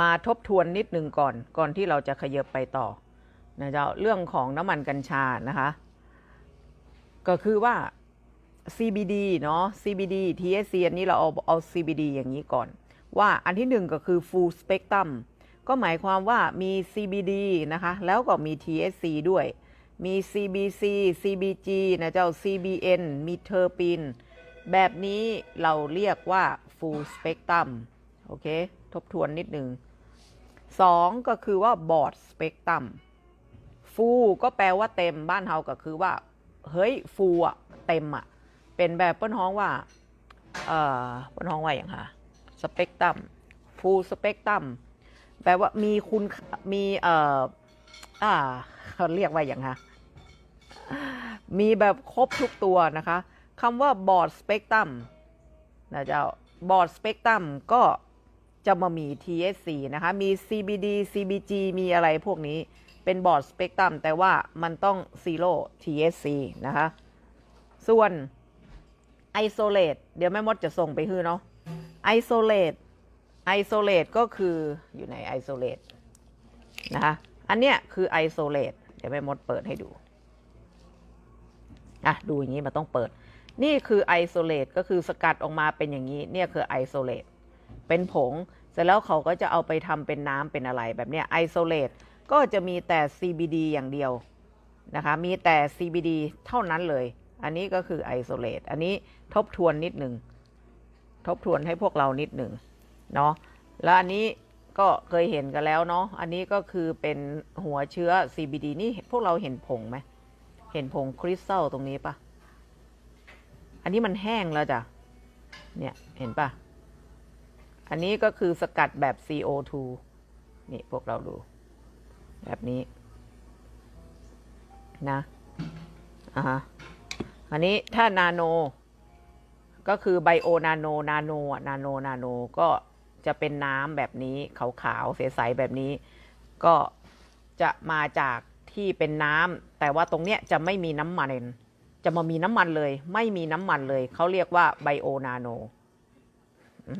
มาทบทวนนิดหนึ่งก่อน ก่อนที่เราจะขยับไปต่อนะเจ้าเรื่องของน้ำมันกัญชานะคะ ก็คือว่า CBD เนาะ CBD THC อันนี้เราเอาเอา CBD อย่างนี้ก่อน ว่าอันที่หนึ่งก็คือ full spectrum ก็หมายความว่ามี CBD นะคะ แล้วก็มี THC ด้วย มี CBC CBG นะเจ้า CBN มีเทอร์ปิน แบบนี้เราเรียกว่า full spectrum โอเค ทบทวนนิดหนึ่งสองก็คือว่า broad spectrum full ก็แปลว่าเต็มบ้านเฮาก็คือว่า เฮ้ย full อะเต็มอะเป็นแบบเปิ้นฮ้องว่าเอ่อเปิ้นฮ้องว่าอย่างค่ะ spectrum full spectrum แปลว่ามีคุณมีเอ่ออ่าเขาเรียกว่าอย่างค่ะมีแบบครบทุกตัวนะคะคำว่า broad spectrum นะเจ้า broad spectrum ก็ จะมามี THC นะคะ มี CBD CBG มีอะไรพวกนี้เป็น broad spectrum แต่ว่ามันต้อง zero THC นะคะ ส่วน isolate เดี๋ยวแม่มดจะส่งไปฮื้อเนาะ isolate isolate ก็คืออยู่ใน isolate นะคะอันเนี้ยคือ isolate เดี๋ยวแม่มดเปิดให้ดู อะ ดูอย่างนี้มันต้องเปิด นี่คือ isolate ก็คือสกัดออกมาเป็นอย่างนี้ เนี่ยคือ isolate เป็นผง เสร็จแล้วเขาก็จะเอาไปทำเป็นน้ำเป็นอะไรแบบเนี้ย isolate ก็จะมีแต่ CBD อย่างเดียวนะคะมีแต่ CBD เท่านั้นเลย อันนี้ก็คือ isolate อันนี้ทบทวนนิดหนึ่งทบทวนให้พวกเรานิดหนึ่งเนาะแล้วอันนี้ก็เคยเห็นกันแล้วเนาะอันนี้ก็คือเป็นหัวเชื้อ CBD นี่พวกเราเห็นผงไหมเห็นผงคริสตัลตรงนี้ปะอันนี้มันแห้งแล้วจ้ะเนี่ยเห็นปะ อันนี้ก็คือสกัดแบบ CO2 นี่พวกเราดู แบบนี้ นะอ่าอันนี้ถ้านาโน ก็คือไบโอนาโน นาโนนาโนนาโนก็จะเป็นน้ำแบบนี้ขาวๆใสๆแบบนี้ ก็จะมาจากที่เป็นน้ำแต่ว่าตรงเนี้ยจะไม่มีน้ำมันจะมามีน้ำมันเลย ไม่มีน้ำมันเลย เขาเรียกว่าไบโอนาโน อื